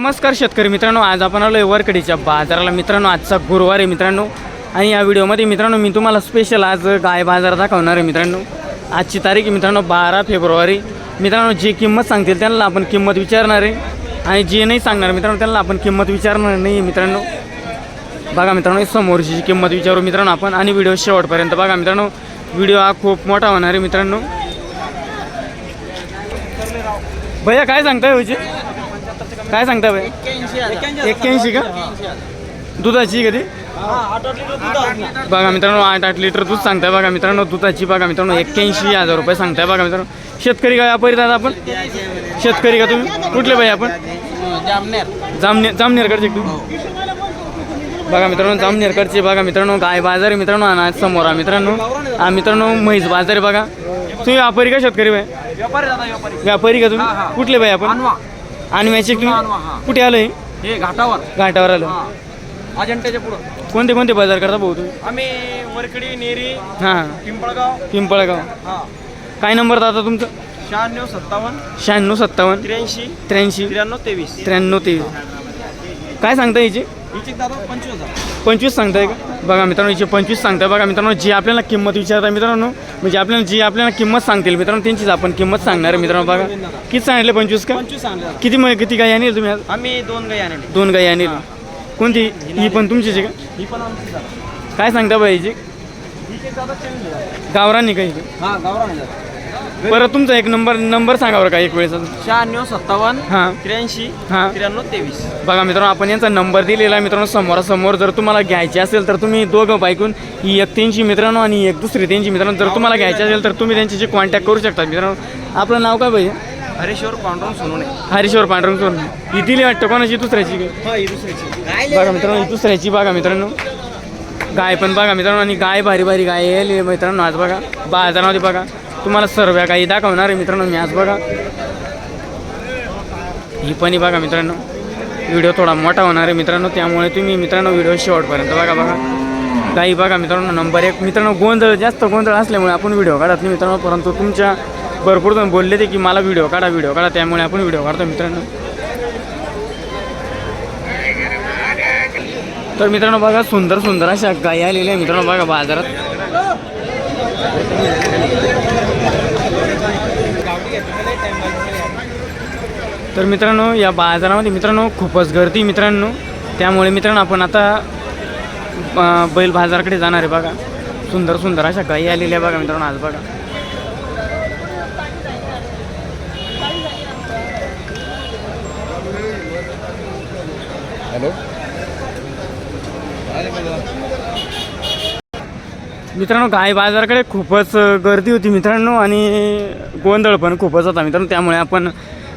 नमस्कार शेतकरी मित्रांनो आज आपण आलो आहे वरकडीच्या बाजाराला. मित्रांनो आजचा गुरुवार आहे मित्रांनो. आणि या व्हिडिओमध्ये मित्रांनो मी तुम्हाला स्पेशल आज गाय बाजार दाखवणार आहे मित्रांनो. आजची तारीख आहे मित्रांनो बारा फेब्रुवारी. मित्रांनो जी किंमत सांगतील त्यांना आपण किंमत विचारणार आहे. आणि जे नाही सांगणार मित्रांनो त्यांना आपण किंमत विचारणार नाही मित्रांनो. बघा मित्रांनो समोरची किंमत विचारू मित्रांनो आपण. आणि व्हिडिओ शेवटपर्यंत बघा मित्रांनो. व्हिडिओ हा खूप मोठा होणार आहे मित्रांनो. भैया काय सांगताय होची काय सांगता भैया एक्क्याऐंशी का? दुधाची कधी? बघा मित्रांनो आठ आठ लिटर दूध सांगताय बघा मित्रांनो दुधाची बघा मित्रांनो एक्क्याऐंशी हजार रुपये सांगताय बघा मित्रांनो. शेतकरी का व्यापारी दादा आपण? शेतकरी का तुम्ही? कुठले बाई आपण? जामनेर. जामनेरकडचे तुम्ही? बघा मित्रांनो जामनेरकडचे बघा मित्रांनो गाय बाजार आहे मित्रांनो आणि आज समोर आहे मित्रांनो. हा मित्रांनो म्हैस बाजार आहे बघा. तुम्ही व्यापारी का शेतकरी बाई व्यापारी का तुम्ही? कुठले बाई आपण? आणि तुम्ही कुठे आलं हे घाटावर. घाटावर आलं. अजंट्याच्या पुढं. कोणते कोणते बाजार करता भाऊ तुम्ही? आम्ही वरकडी नेरी हां. पिंपळगाव. पिंपळगाव. हा. काय नंबर दादा तुमचा? शहाण्णव सत्तावन्न. शहाण्णव सत्तावन्न. त्र्याऐंशी. त्र्याऐंशी. त्र्याण्णव तेवीस. त्र्याण्णव तेवीस. काय सांगता याची हिचे दादा पंचवीस हजार. पंचवीस सांगताय का? बघा मित्रांनो याचे पंचवीस सांगताय. बघा मित्रांनो जी आपल्याला किंमत विचारताय मित्रांनो म्हणजे आपल्याला जी आपल्याला किंमत सांगतील मित्रांनो त्यांचीच आपण किंमत सांगणार आहे मित्रांनो बघा. किती सांगितले पंचवीस का? पंचवीस किती मग किती गाय आणली तुम्ही आज? आम्ही दोन गाई आणले. दोन गाई आणली. कोणती? ही पण तुमचीच आहे का? ही पण आमची काय सांगता बाई झाला गावरानी काही हा गावरान दादा. परत तुमचा एक नंबर नंबर सांगा बरं का एक वेळेस शहाण्णव सत्तावन्न हां. त्र्याऐंशी हां. त्र्याण्णव तेवीस. बघा मित्रांनो आपण यांचा नंबर दिलेला आहे मित्रांनो समोरासमोर. जर तुम्हाला घ्यायचे असेल तर तुम्ही दोघं बायकून ही एक त्यांची मित्रांनो आणि एक दुसरी त्यांची मित्रांनो जर तुम्हाला घ्यायचे असेल तर तुम्ही त्यांच्याशी कॉन्टॅक्ट करू शकता मित्रांनो. आपलं नाव काय पाहिजे हरेश्वर पांडुरंग सोनवणे. हरीश्वर पांढरंग सोन ही दिली वाटतं कोणाची? दुसऱ्याची? काय? दुसऱ्याची. बघा मित्रांनो ही दुसऱ्याची बघा मित्रांनो. गाय पण बघा मित्रांनो आणि गाय भारी भारी गाय मित्रांनो. आज बघा बाजारामध्ये बघा. तुम्हाला सर्व काही दाखवणार आहे मित्रांनो मी आज बघा. ही पण बघा मित्रांनो. व्हिडिओ थोडा मोठा होणार आहे मित्रांनो त्यामुळे तुम्ही मित्रांनो व्हिडिओ शेवटपर्यंत बघा बघा. गाई बघा मित्रांनो नंबर एक. मित्रांनो गोंधळ जास्त गोंधळ असल्यामुळे आपण व्हिडिओ काढत नाही मित्रांनो परंतु तुमच्या भरपूर जण बोलले ते की मला व्हिडिओ काढा व्हिडिओ काढा त्यामुळे आपण व्हिडिओ काढतो मित्रांनो. तर मित्रांनो बघा सुंदर सुंदर अशा गायी आलेल्या मित्रांनो बघा बाजारात. तर मित्रांनो या बाजारामध्ये मित्रांनो खूपच गर्दी मित्रांनो. त्यामुळे मित्रांनो आपण आता बैल बाजाराकडे जाणार आहे बघा. सुंदर सुंदर अशा गायी आलेल्या बघा मित्रांनो आज बघा. हॅलो. मित्रांनो गाय बाजाराकडे खूपच गर्दी होती मित्रांनो आणि गोंधळ पण खूपच होता मित्रांनो. त्यामुळे आपण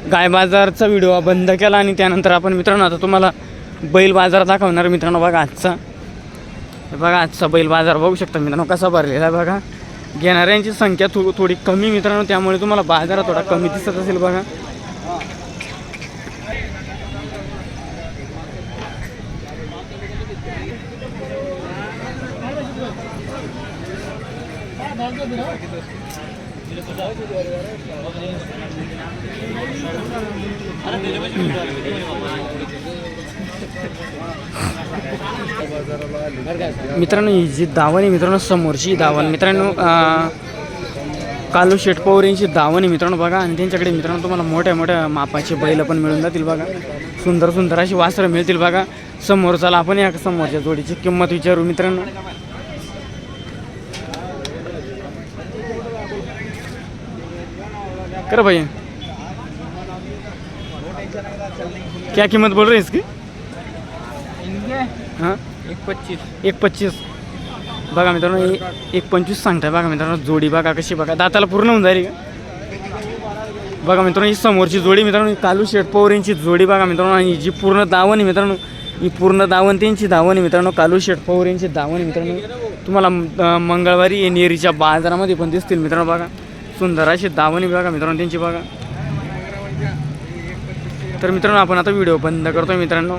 गाय बाजारचा व्हिडिओ बंद केला आणि त्यानंतर आपण मित्रांनो आता तुम्हाला बैल बाजार दाखवणार मित्रांनो. बघा आजचा. हे बघा आजचा बैल बाजार बघू शकता मित्रांनो कसा भरलेला आहे बघा. घेणाऱ्यांची संख्या थो थोडी कमी मित्रांनो त्यामुळे तुम्हाला बाजारात थोडा कमी दिसत असेल बघा. मित्रांनो ही जी दावण आहे मित्रांनो समोरची दावण मित्रांनो कालू शेट पवार यांची दावण आहे मित्रांनो बघा. आणि त्यांच्याकडे मित्रांनो तुम्हाला मोठ्या मोठ्या मापाचे बैल पण मिळून जातील बघा. सुंदर सुंदर अशी वासरं मिळतील बघा. समोर चला आपण या समोरच्या जोडीची किंमत विचारू मित्रांनो. कर भैया क्या कीमत बोल रहे हैं इसकी? हाँ। एक पच्चीस। एक पच्चीस। बघा मित्रांनो हे एक पंचवीस सांगताय बघा मित्रांनो जोडी बघा कशी बघा. दाताला पूर्ण होऊन जाईल का? बघा मित्रांनो ही समोरची जोडी मित्रांनो कालू शेट पवार यांची जोडी बघा मित्रांनो आणि जी पूर्ण दावण आहे मित्रांनो ही पूर्ण दावण त्यांची दावण आहे मित्रांनो कालू शेट पवार यांची दावण आहे मित्रांनो. तुम्हाला मंगळवारी नेरीच्या बाजारामध्ये पण दिसतील मित्रांनो बघा. सुंदर अशी दावणी बघा मित्रांनो त्यांची बघा. तर मित्रांनो आपण आता व्हिडिओ बंद करतो मित्रांनो.